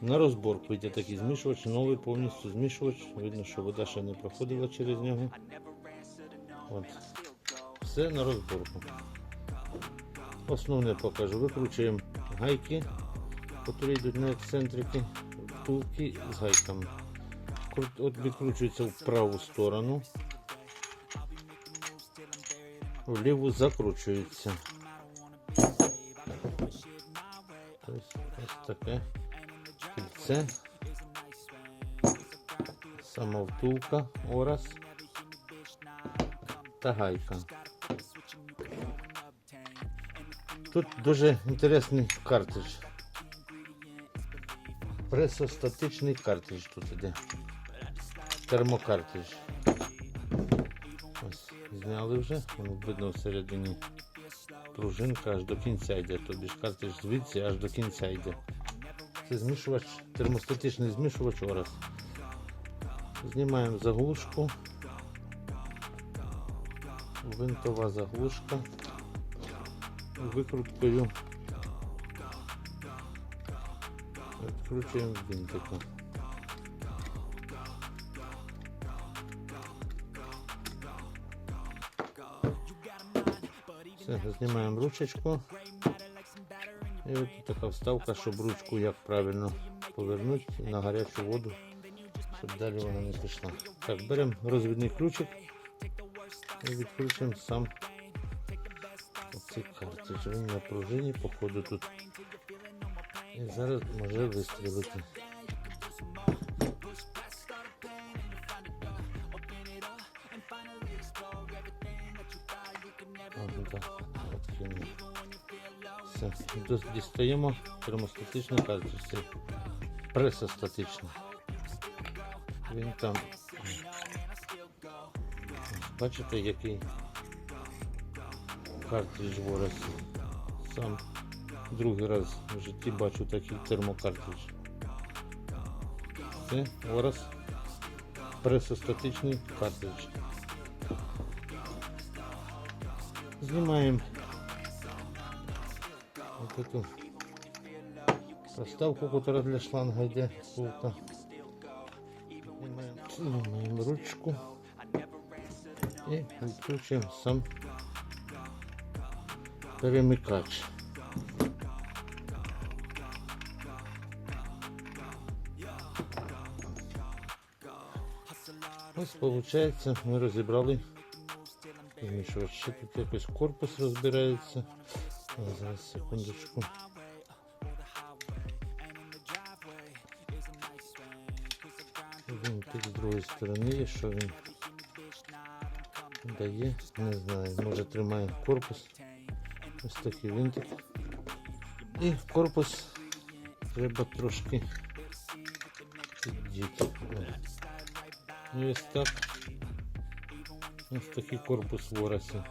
На розборку йде такий змішувач, новий повністю змішувач. Видно, що вода ще не проходила через нього. От. Все на розборку. Основне покажу. Викручуємо гайки, які йдуть на ексцентрики, втулки з гайками. От відкручується в праву сторону, в ліву закручується. Ось, таке кільце, сама втулка, ораз та гайка. Тут дуже інтересний картридж. Пресостатичний картридж тут іде. Термокартридж. Ось, зняли вже, воно видно всередині пружинка аж до кінця йде, тобі ж картридж звідси аж до кінця йде. Це змішувач, термостатичний змішувач ораз. Знімаємо заглушку. Винтова заглушка. Викруткою. Відкручуємо винтиком. Все, знімаємо ручечку. І от така вставка, щоб ручку як правильно повернути на гарячу воду, щоб далі вона не пішла. Так, беремо розвідний ключик і відкручуємо сам оцей картридж. Він на пружині, походу тут. І зараз може вистрілити. Все, дістаємо термостатичний картридж. Це пресостатичний. Він там. Бачите, який картридж ворос. Сам другий раз в житті бачу такий термокартридж. Це ворос пресостатичний картридж. Знімаємо вот эту проставку, которая для шланга йде втулка. Знімаємо, знімаємо ручку і відкручуємо сам перемикач. Ось виходить, ми розібрали змішувач. Ще тут якось корпус розбирається. Зараз секундочку. Він тут з другої сторони що він дає, не знаю, може тримає корпус. Ось такий винтик. І корпус треба трошки піддіти. О. І ось так. Ось такий корпус воросі.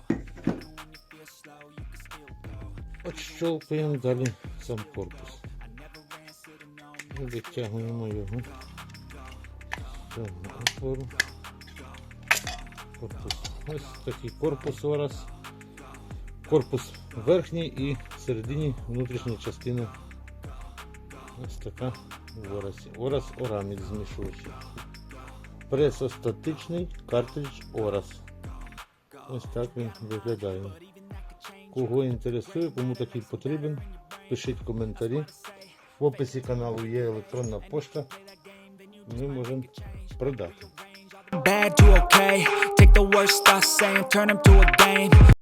Отщолкуємо далі сам корпус. Витягуємо його. Корпус. Ось такий корпус ораз. Корпус верхній і всередині внутрішня частина. Ось така в орасі. Ораз орамід змішувачі. Пресостатичний картридж Орас. Ось так він виглядає. Кого інтересує, кому такий потрібен, пишіть коментарі. В описі каналу є електронна пошта. Ми можемо продати.